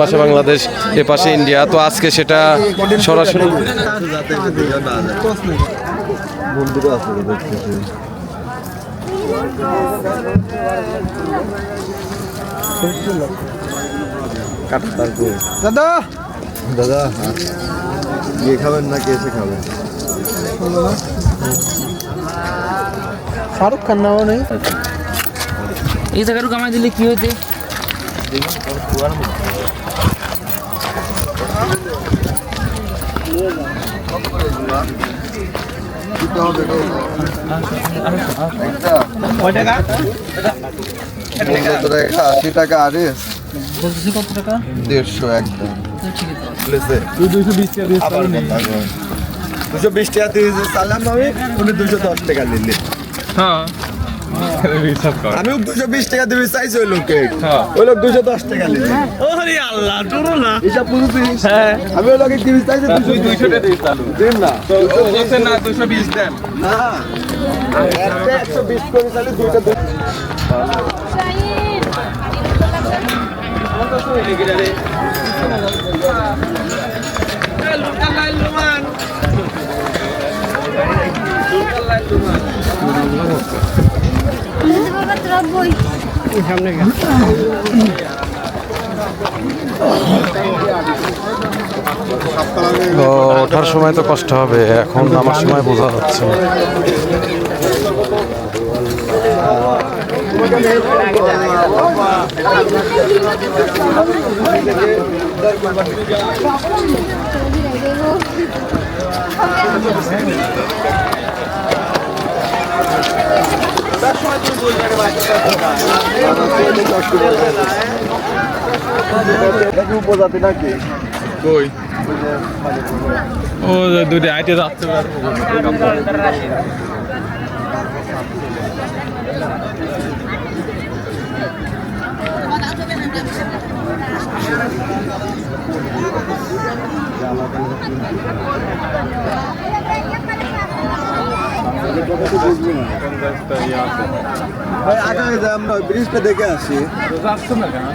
পাশে বাংলাদেশ এ পাশে ইন্ডিয়া। তো আজকে সেটা সরাসরি দাদা! দাদা গিয়ে খাবেন না কে এসে খাবেন শাহরুখ খান নাও নেই। এই জায়গাটা কামাই দিলে কি হইতে আশি টাকা আরে দেড়শো একদম দুশো বিশ টাকা দুশো বিশ আমি উনি দুশো দশ টাকা নিলে হ্যাঁ। আমি দুশো বিশ টাকা দিবি চাইছি ওই লোককে। ওই লোক দুশো দশ টাকা নিলে ওরে আল্লাহ তোরো না। হিসাব বুঝেছিস আমি ওই লোকে দিবি চাইছি দুশো দুশো টাকা। দিন না। না দুশো বিশ দেন। না। একশো বিশ করে চাইলে দুইটা তো ওঠার সময় তো কষ্ট হবে এখন আমার সময় বোঝা কি উপজাতি নাকি? কই? ও দুটো আইটে যাচ্ছে। ভাই আগে যে আমরা ব্রিজটা দেখে আসি। না কেন।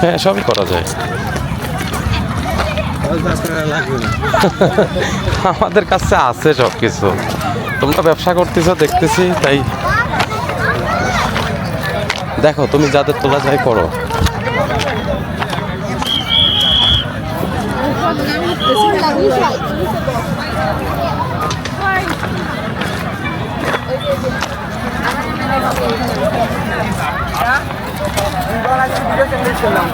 হ্যাঁ সবই করা যায়। আমাদের কাছে আছে সব কিছু তোমরা ব্যবসা করতেছো, দেখতেছি, তাই। দেখো, তুমি যাদের তোলা যায় করো।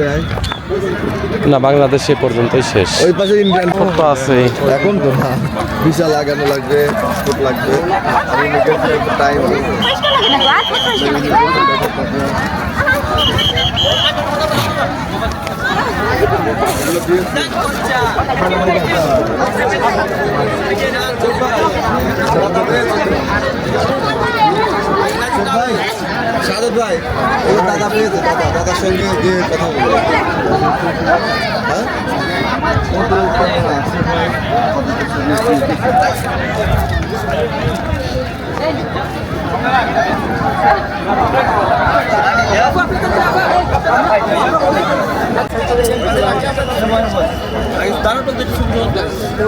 দেয় না বাংলাদেশ পর্যন্তই শেষ। ওই পাশে ইন্ডিয়ান তো আছেই। এখন তো না। ভিসা লাগানো লাগবে পাসপোর্ট লাগবে। আর টাইম ভাই ভাই ওই দাদা পেয়েছে দাদা দাদার সঙ্গে গিয়ে কথা বলব হ্যাঁ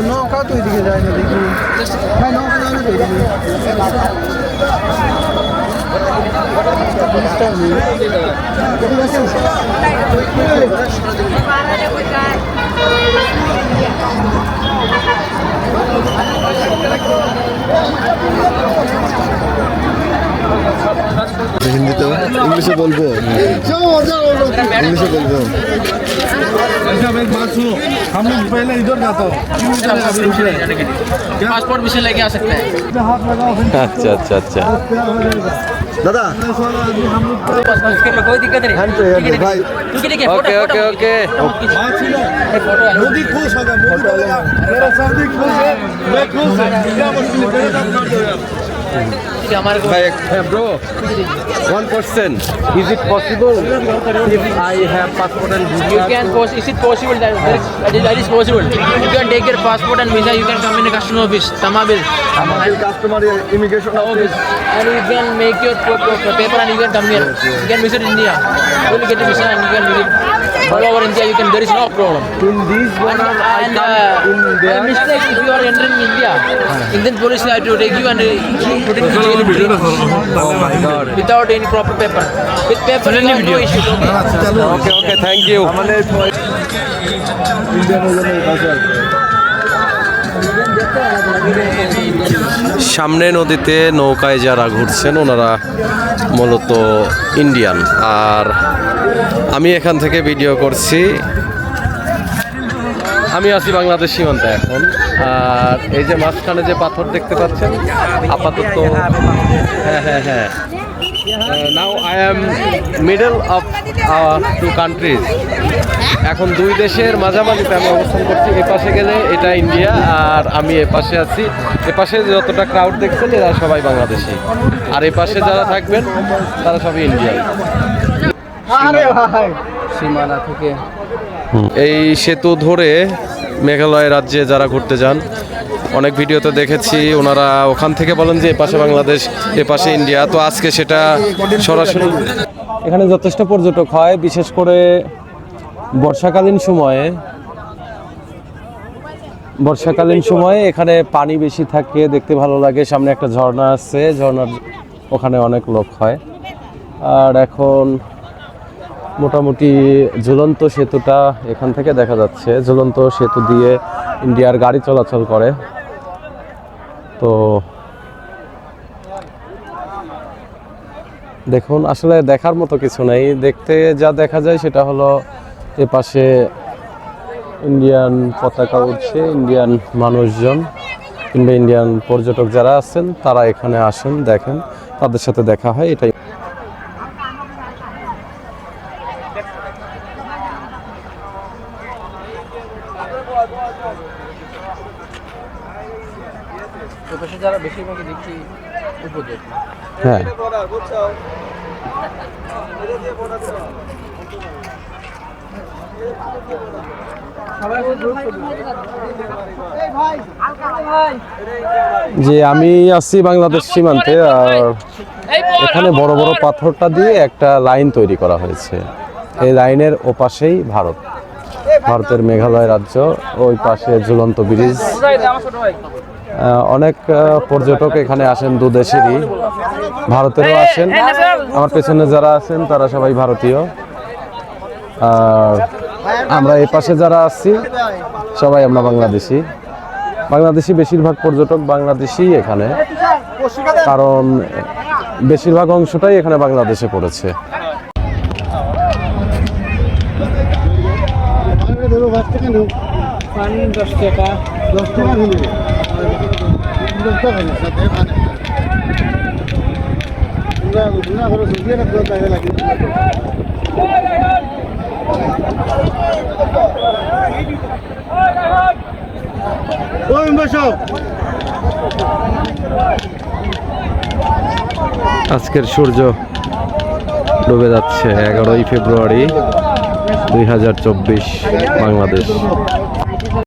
নৌকা তো এদিকে যায় না দেখি ভাই নৌকা যায় না তো এদিকে যাচ্ছে হিন্দিতে ইংলিশে বলবো ইংলিশে বলবো अच्छा भाई बात सुनो हम लोग पहले इधर जाता हूँ पासपोर्ट भी से लेके आ सकते हैं हाथ लगाओ फिर আচ্ছা আচ্ছা আচ্ছা क्या हो जाएगा দাদা दस वाला आदमी हम लोग कोई दिक्कत नहीं হ্যান্ড পে হ্যান্ড পে ভাই क्योंकि देखिए ওকে ওকে ওকে बात सुनो मोदी खुश होगा मोदी बोलेगा मेरा सर्दी खुश है मैं खुश है क्या मुश्किल है मेरे साथ कर दो यार हमारे को ভাই হ্যাঁ Bro one question is it possible if I have passport and You can post. Is it possible that that is, that is, that is possible? You can take your passport and visa. You can come in the custom office, Tamabil, আমাদের customer immigration office and you can make your p- p- paper and you can come here. You can visit India. You will get a visa and you can visit all over India. You can. There is no problem. In this And, and uh, by mistake, if you are entering India, Indian police have to take you and uh, put in jail oh my god without any proper paper. With paper, no issue. Okay. Okay okay thank you Indian সামনে নদীতে নৌকায় যারা ঘুরছেন ওনারা মূলত Indian আর আমি এখান থেকে ভিডিও করছি আমি আছি বাংলাদেশ সীমান্তে এখন আর এই যে মাঝখানে যে পাথর দেখতে পাচ্ছেন আপাতত হ্যাঁ হ্যাঁ হ্যাঁ। Now I am middle of two countries এখন দুই দেশের মাঝামাঝিতে আমি অবস্থান করছি। এ পাশে গেলে এটা ইন্ডিয়া আর আমি এ পাশে আছি। এ পাশে যতটা ক্রাউড দেখছেন এরা সবাই বাংলাদেশি। আর এ পাশে যারা থাকবেন তারা সবাই ইন্ডিয়ান সীমানা থেকে এই সেতু ধরে মেঘালয় রাজ্যে যারা ঘুরতে যান, অনেক ভিডিওতে দেখেছি, ওনারা ওখান থেকে বলেন যে এপাশে বাংলাদেশ, এপাশে ইন্ডিয়া। তো আজকে সেটা সরাসরি এখানে যথেষ্ট পর্যটক হয়, বিশেষ করে বর্ষাকালীন সময়ে। বর্ষাকালীন সময়ে এখানে পানি বেশি থাকে, দেখতে ভালো লাগে। সামনে একটা ঝর্ণা আছে, ঝর্ণার ওখানে অনেক লোক হয়। আর এখন মোটামুটি ঝুলন্ত সেতুটা এখান থেকে দেখা যাচ্ছে। ঝুলন্ত সেতু দিয়ে ইন্ডিয়ার গাড়ি চলাচল করে। তো দেখুন, আসলে দেখার মতো কিছু নেই। দেখতে যা দেখা যায় সেটা হলো এ পাশে ইন্ডিয়ান পতাকা উঠছে ইন্ডিয়ান মানুষজন কিংবা ইন্ডিয়ান পর্যটক যারা আছেন, তারা এখানে আসেন, দেখেন, তাদের সাথে দেখা হয়, এটাই। হ্যাঁ। যে আমি আছি বাংলাদেশ সীমান্তে, আর এখানে বড় বড় পাথরটা দিয়ে একটা লাইন তৈরি করা হয়েছে। এই লাইনের ওপাশেই ভারত। ভারতের মেঘালয় রাজ্য, ওই পাশে ঝুলন্ত ব্রিজ। অনেক পর্যটক এখানে আসেন দু দেশেরই ভারতেরও আসেন। আমার পেছনে যারা আছেন তারা সবাই ভারতীয়। আর আমরা এই পাশে যারা আছি সবাই আমরা বাংলাদেশি। বাংলাদেশি বেশিরভাগ পর্যটক বাংলাদেশি এখানে। কারণ বেশিরভাগ অংশটাই এখানে বাংলাদেশে পড়েছে। টাকা দশ টাকা। আজকের সূর্য ডুবে যাচ্ছে এগারোই ফেব্রুয়ারি দুই হাজার চব্বিশ বাংলাদেশ।